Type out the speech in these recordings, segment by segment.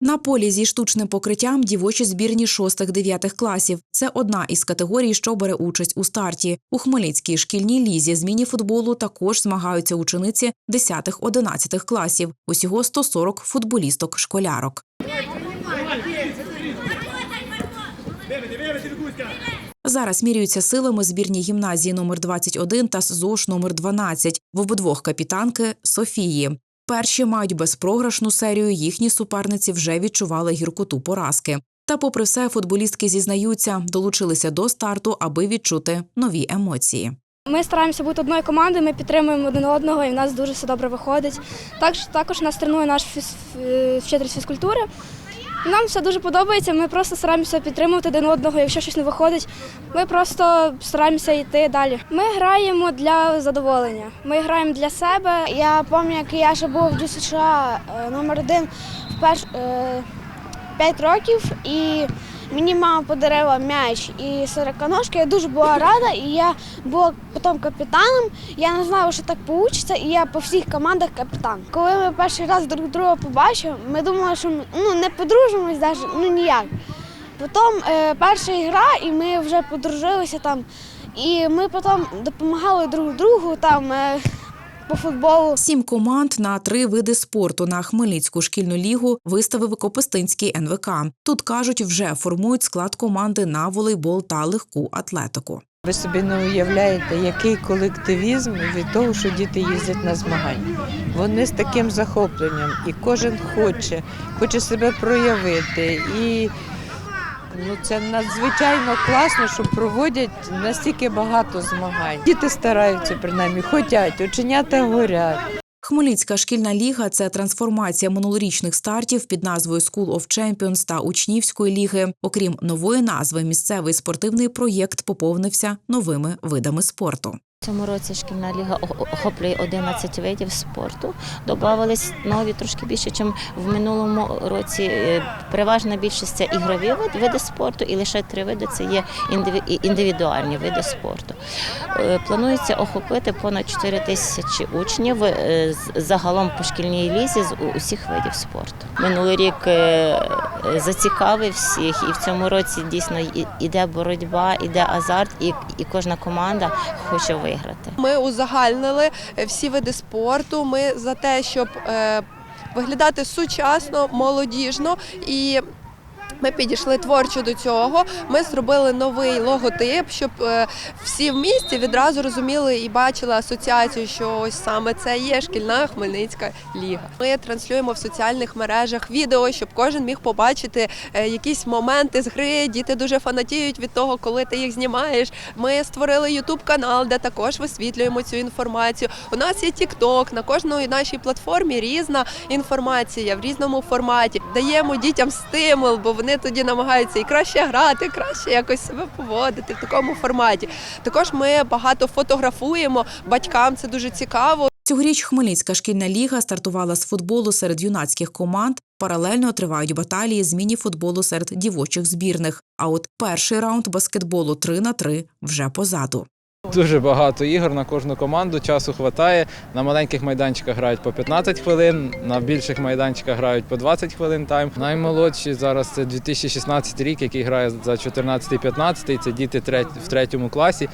На полі зі штучним покриттям дівочі збірні 6-9 класів. Це одна із категорій, що бере участь у старті. У Хмельницькій шкільній лізі з міні-футболу також змагаються учениці 10-11 класів. Усього 140 футболісток-школярок. Зараз міряються силами збірні гімназії номер 21 та ЗОШ номер 12. В обидвох капітанки Софії. Перші мають безпрограшну серію. Їхні суперниці вже відчували гіркоту поразки. Та, попри все, футболістки зізнаються, долучилися до старту, аби відчути нові емоції. Ми стараємося бути одною командою, ми підтримуємо один одного, і в нас дуже все добре виходить. Також, також нас тренує наш фіз, вчитель фізкультури. Нам все дуже подобається. Ми просто стараємося підтримувати один одного. Якщо щось не виходить, ми просто стараємося йти далі. Ми граємо для задоволення. Ми граємо для себе. Я пам'ятаю, як я ще був в США е, номер один в перш, п'ять років, і мені мама подарила м'яч і сороконожки. Я дуже була рада, і я була потім капітаном. Я не знала, що так вийде, і я по всіх командах капітан. Коли ми перший раз друг друга побачили, ми думали, що ми ну, не подружимось навіть, ну ніяк. Потім е, перша гра, і ми вже подружилися там. І ми потім допомагали друг другу там е, по футболу. Сім команд на три види спорту на Хмельницьку шкільну лігу виставив Копистинський НВК. Тут кажуть, вже формують склад команди на волейбол та легку атлетику. Ви собі не уявляєте, який колективізм від того, що діти їздять на змагання. Вони з таким захопленням, і кожен хоче, хоче себе проявити. І ну, це надзвичайно класно, що проводять настільки багато змагань. Діти стараються, принаймні, хочуть, оченята горять. Хмельницька шкільна ліга це трансформація минулорічних стартів під назвою School of Champions та учнівської ліги. Окрім нової назви, місцевий спортивний проєкт поповнився новими видами спорту. Цьому році шкільна ліга охоплює 11 видів спорту. Добавились нові трошки більше, ніж в минулому році. Е, Переважна більшість це ігрові види спорту, і лише три види це є індивідуальні види спорту. Е, Планується охопити понад 4 тисячі учнів е, загалом по шкільній лізі з усіх видів спорту. Минулий рік зацікавив всіх, і в цьому році дійсно іде боротьба, іде азарт, і кожна команда хоче виграти. Ми узагальнили всі види спорту. Ми за те, щоб е, виглядати сучасно, молодіжно і. Ми підійшли творчо до цього. Ми зробили новий логотип, щоб е, всі в місті відразу розуміли і бачили асоціацію, що ось саме це є шкільна Хмельницька ліга. Ми транслюємо в соціальних мережах відео, щоб кожен міг побачити е, якісь моменти з гри. Діти дуже фанатіють від того, коли ти їх знімаєш. Ми створили Ютуб канал, де також висвітлюємо цю інформацію. У нас є TikTok, на кожній нашій платформі різна інформація в різному форматі. Даємо дітям стимул, бо вони тоді намагаються і краще грати, краще якось себе поводити в такому форматі. Також ми багато фотографуємо батькам. Це дуже цікаво. Цьогоріч Хмельницька шкільна ліга стартувала з футболу серед юнацьких команд. Паралельно тривають баталії з міні-футболу серед дівочих збірних. А от перший раунд баскетболу 3 на 3 вже позаду. Дуже багато ігор на кожну команду, часу вистачає. На маленьких майданчиках грають по 15 хвилин, на більших майданчиках грають по 20 хвилин тайм. Наймолодші зараз це 2016 рік, який грає за 14-15, це діти в третьому класі.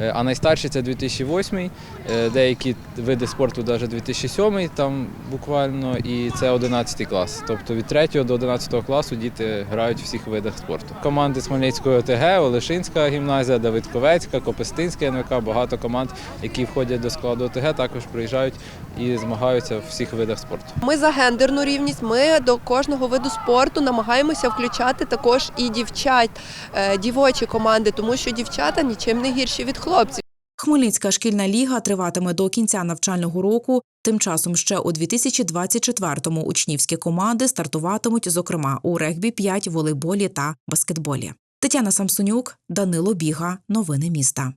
Е, А найстарші це 2008, е, деякі види спорту навіть 2007 там буквально, і це 11 клас. Тобто від 3 до 11 класу діти грають в всіх видах спорту. Команди з Хмельницької ОТГ, Олешинська гімназія, Давидковецька, Копистинська НВК, багато команд, які входять до складу ОТГ, також приїжджають і змагаються в всіх видах спорту. Ми за гендерну рівність. Ми до кожного виду спорту намагаємося включати також і дівчат, е, дівочі команди, тому що дівчата нічим не гірші від хлопців. Хмельницька шкільна ліга триватиме до кінця навчального року. Тим часом ще у 2024-му учнівські команди стартуватимуть, зокрема у регбі 5, волейболі та баскетболі. Тетяна Самсонюк, Данило Біга. Новини міста.